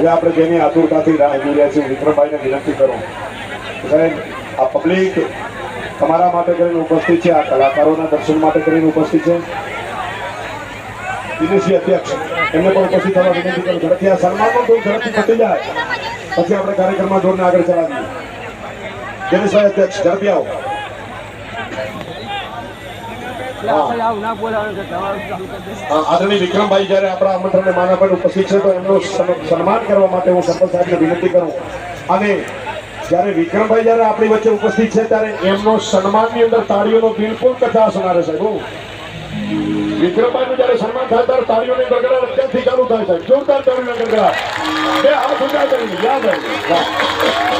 હવે આપણે જેની આતુરતાથી રાહ જોઈ રહ્યા છીએ, વિક્રમભાઈને વિનંતી કરું. સાહેબ આ પબ્લિક તમારા માટે કરીને ઉપસ્થિત છે, આ કલાકારોના દર્શન માટે કરીને ઉપસ્થિત છે. વિદેશી અધ્યક્ષ, એમને પણ ઉપસ્થિત થવા વિનંતી કરું. ઝડપથી આ સન્માન પણ થોડું ઝડપથી પતી જાય. પછી આપણે કાર્યક્રમમાં જોડને આગળ ચલાવીએ. દિનેશભાઈ અધ્યક્ષ ઝડપી આવો. આદરણીય વિક્રમભાઈ, જ્યારે આપણા આમંત્રણને માના પર ઉપસ્થિત છે, તો એમનું સન્માન કરવા માટે હું સંપલ સાહેબને વિનંતી કરું. અને જ્યારે વિક્રમભાઈ જ્યારે આપણી વચ્ચે ઉપસ્થિત છે, ત્યારે એમનો સન્માનની અંદર તાળીઓનો બિલકુલ કચાશ ના રહે હો. વિક્રમભાઈનું જ્યારે સન્માન થાય, ત્યારે તાળીઓની ગગડા અત્યારથી ચાલુ થાય સાહેબ. જોરદાર તાળીઓના ગગડા બે હાથ ઊંચા કરીને, યાદ આવી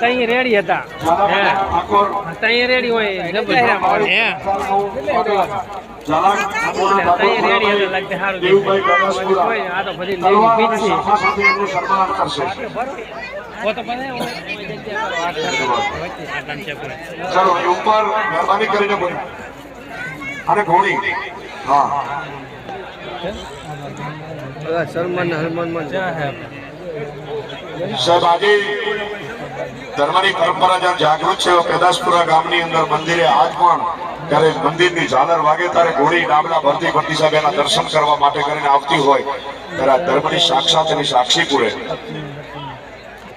ચલો રેડી હતા. મહેરબાની રેડી હોય અને ઘોડી હા. સલમાન હનુમાન સાહેબ આજે ધર્મની પરંપરા જ્યાં જાગૃત છે પેદાસપુરા ગામની અંદર મંદિરે આજ પણ ત્યારે મંદિરની ઝાલર વાગે ત્યારે ઘોડી ડાબલા ભરતી ભરતી સાહેબ દર્શન કરવા માટે કરીને આવતી હોય, ત્યારે આ ધર્મની સાક્ષાત એની સાક્ષી પૂરે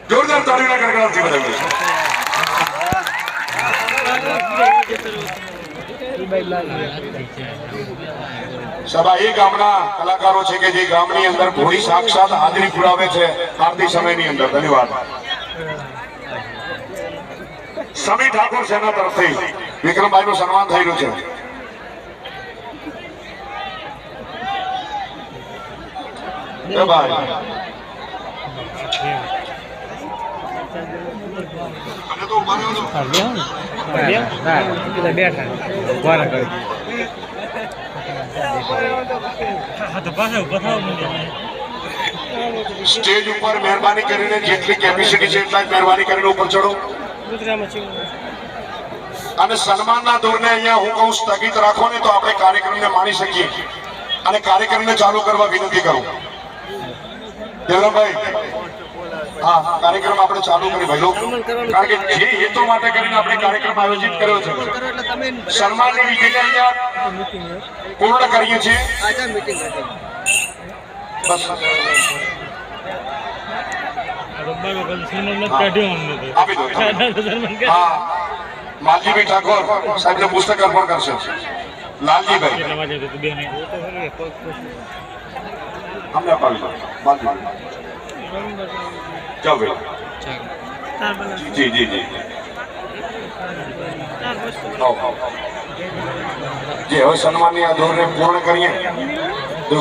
જોરદાર તાળીના ગણગણાટથી વધાવ્યું સભા એ ગામના કલાકારો છે કે જે ગામની અંદર ઘોડી સાક્ષાત હાજરી પુરાવે છે આરતી સમયની અંદર. ધન્યવાદ. સમી ઠાકોર સેના તરફથી. વિક્રમભાઈ નું સન્માન થયેલું છે. સ્ટેજ ઉપર મહેરબાની કરીને જેટલી કેપેસિટી છે એટલા મહેરબાની કરીને ઉપર ચડો અને સન્માનના દોરને અહીંયા હું કહું સ્થગિત રાખો ને તો આપણે કાર્યક્રમને માણી શકીએ. અને કાર્યક્રમને ચાલુ કરવા વિનંતી કરું. દેવરામભાઈ હા કાર્યક્રમ આપણે ચાલુ કરી ભાઈ કારણ કે જે હેતુ માટે કરીને આપણે કાર્યક્રમ આયોજિત કર્યો છે. સન્માનની અહીંયા પૂર્ણ કરીએ છીએ. બસ. માલજીભાઈ ઠાકોર સાહેબને પુસ્તક અર્પણ કરશે. લાલજીભાઈ. અમને માલજીભાઈ. ભાઈ જી જી જી. જે હવે સન્માનની આ દોરને પૂર્ણ કરીએ.